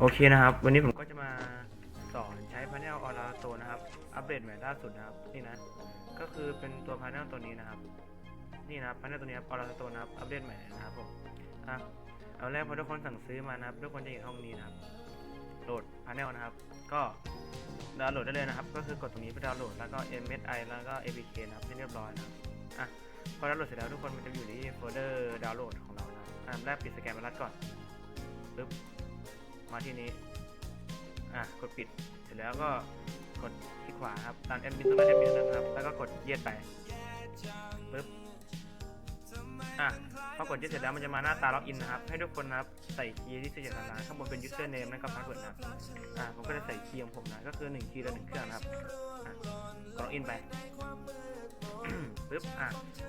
โอเคนะครับ วันนี้ผมก็จะมาสอนใช้พา n เนลออราโตนะครับ อัปเดตใหม่ล่าสุดนะครับ นี่นะ ก็คือเป็นตัวพา n เนลตัวนี้นะครับ นี่นะพา n เนลตัวนี้ออราโตนะครับ อัปเดตใหม่นะครับผมเอาแรกพอทุกคนสั่งซื้อมานะครับ ทุกคนจะเห็นห้องนี้นะครับ โหลดพา n เนลนะครับ ก็ดาวน์โหลดได้เลยนะครับ ก็คือกดตรงนี้ไปดาวน์โหลด แล้วก็ MSI แล้วก็ APK นะครับให้เรียบร้อยนะครับอะพอดาวน์โหลดเสร็จแล้วทุกคนมันจะอยู่ที่โฟลเดอร์ดาวน์โหลดของเรานะครับอันดับแรกปิดสแกนบรรลัดก่อน มาที่นี้อะกดปิดเสร็จแล้วก็กดที่ขวาครับตามแอดมินตรงนั้นแอดมินนะครับ แล้วก็กดเย็ดไปปึ๊บอะพอกดเย็ดเสร็จแล้วมันจะมาหน้าตาล็อกอินนะครับ ให้ทุกคนนะครับใส่คีย์ที่เสียจาร้านข้างบนเป็น username และก็ password นะครับอะผมก็จะใส่คีย์ของผมนะก็คือ1คีย์ละ1เครื่องนะครับอะกดล็อกอินไปปึ๊บอะ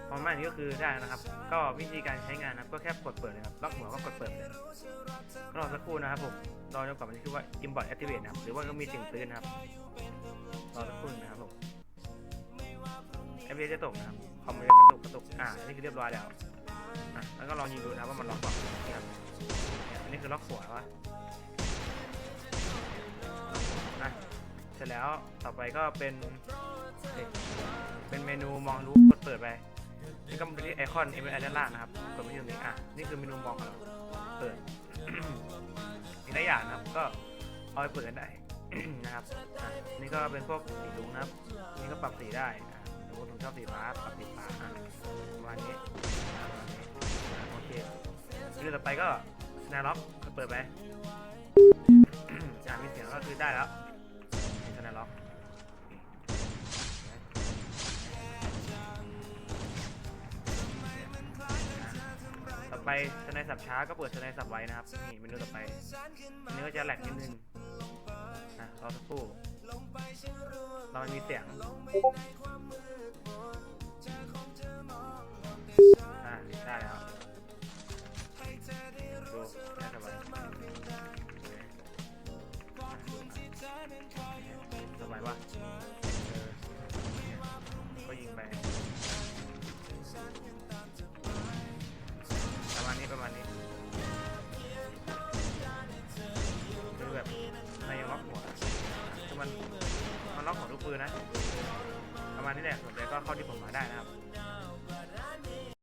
พอมาอย่างนี้ก็คือได้นะครับ ก็วิธีการใช้งานนะครับ ก็แค่กดเปิดเลยครับล็อกหัวก็กดเปิดเลยรอสักครู่นะครับผม รอจนกว่ามันจะขึ้นว่า import activate นะครับ หรือว่าก็มีเสียงตื้นนะครับ รอสักครู่นะครับผม FPS จะตกนะครับ คอมมันจะตกกระตุกอ่า นี่คือเรียบร้อยแล้ว อะ แล้วก็ลองยิงดูนะว่ามันล็อกเปล่านี่ครับเนี่ยอันนี้คือล็อกหัววะอะ เสร็จแล้ว ต่อไปก็เป็น เป็นเมนูมองรู้กดเปิดไปนี่ก็เป็นที่ไอคอน M I ด้านล่างนะครับ กดไปที่ตรงนี้ อะ นี่คือเมนูมองของเราเปิด ก็เอาไปเปิดกันได้นะครับอะนี่ก็เป็นพวกสีลุงนะครับ นี่ก็ปรับสีได้สมมติผมชอบสีฟ้าปรับสีฟ้าอะประมาณนี้ประมาณนี้โอเคเรื่องต่อไปก็สแนล็อกเปิดไปอะมีเสียงก็คือได้แล้ว ไปสไนสับช้าก็เปิดสไนสับไว้นะครับ นี่เมนูต่อไปเนื้อจะแหลกนิดนึงนะรอสักครู่เรามันมีเสียง มันมันล็อกหัวทุกปืนนะ ประมาณนี้แหละสนใจก็เข้าที่ผมมาได้นะครับ